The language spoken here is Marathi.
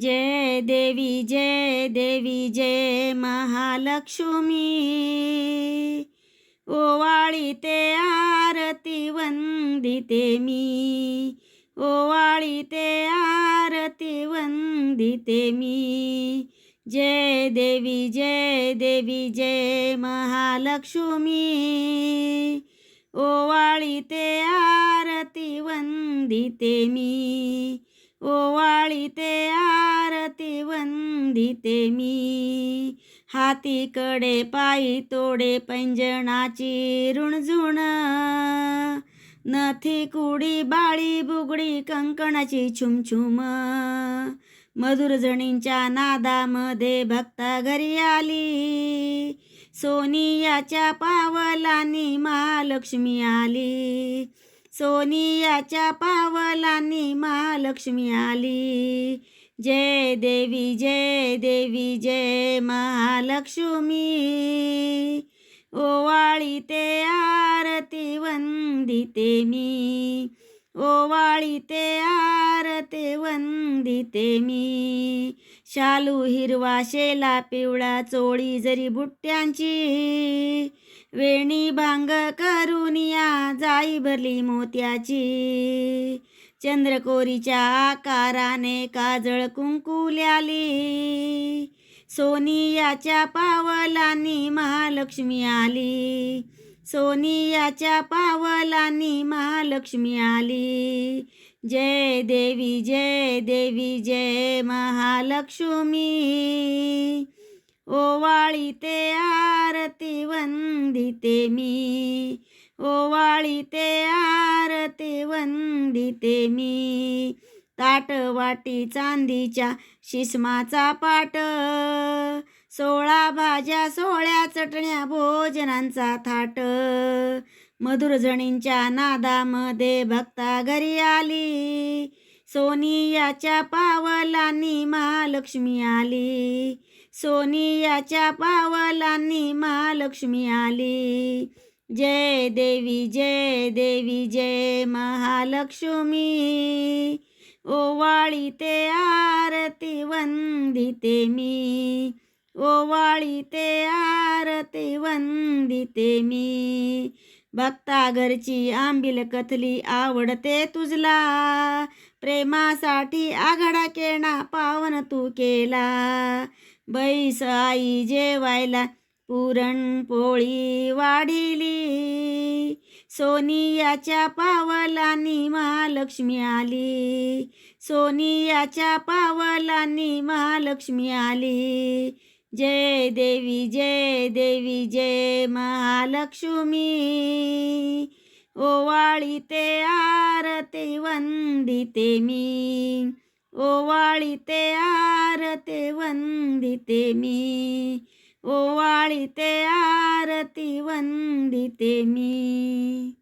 जय देवी जय देवी जय महालक्ष्मी। ओवाळी ते आरती वंदिते मी। ओवाळी ते आरती वंदिते मी। जय देवी जय देवी जय महालक्ष्मी। ओवाळी ते आरती वंदिते मी ओवाळी ते आरती वंदिते मी. हातीकडे पायी तोडे पैंजणाची रुणझुण नथी कुडी बाळी बुगडी कंकणाची छुमछुम. मधुर जणींच्या नादामध्ये भक्ता घरी आली. सोनियाच्या पावलानी महालक्ष्मी आली. सोनियाच्या पावलांनी महालक्ष्मी आली. जय देवी जय देवी जय महालक्ष्मी. ओवाळी ते आरती वंदिते मी. ओवाळी ते आरते वंदिते मी. शालू हिरवा शेला पिवळा चोळी जरी बुट्ट्यांची. वेणी भांग करून या जाई भरली मोत्याची. चंद्रकोरीच्या आकाराने काजळ कुंकुल्याली. सोनियाच्या पावलांनी महालक्ष्मी आली. सोनियाच्या पावलांनी महालक्ष्मी आली. जय देवी जय देवी जय महालक्ष्मी. ओवाळी ते आरती वंदिते मी. ओवाळी ते आरती वंदिते मी. ताट वाटी चांदीच्या शिस्माचा पाट. सोळा भाज्या सो चटण्या भोजनांचा थाट. मधुर जणींच्या नादामध्ये भक्ता घरी आली. सोनियाच्या पावलांनी महालक्ष्मी आली. सोनियाच्या पावलांनी महालक्ष्मी आली. जय देवी जय देवी जय महालक्ष्मी. ओवाळी ते आरती वंदिते मी. ओवाळी ते वंदिते मी. भक्ता घरची आंबिल कथली आवडते तुझला. प्रेमासाठी आघाडा केणा पावन तू केला. बैस आई जेवायला पुरणपोळी वाढिली. सोनियाच्या पावलांनी महालक्ष्मी आली. सोनियाच्या पावलांनी महालक्ष्मी आली. जय देवी जय देवी जय महालक्ष्मी. ओवाळी ते वंदिते मी. ओवाळी ते वंदिते मी. ओवाळी ते आरती वंदिते मी.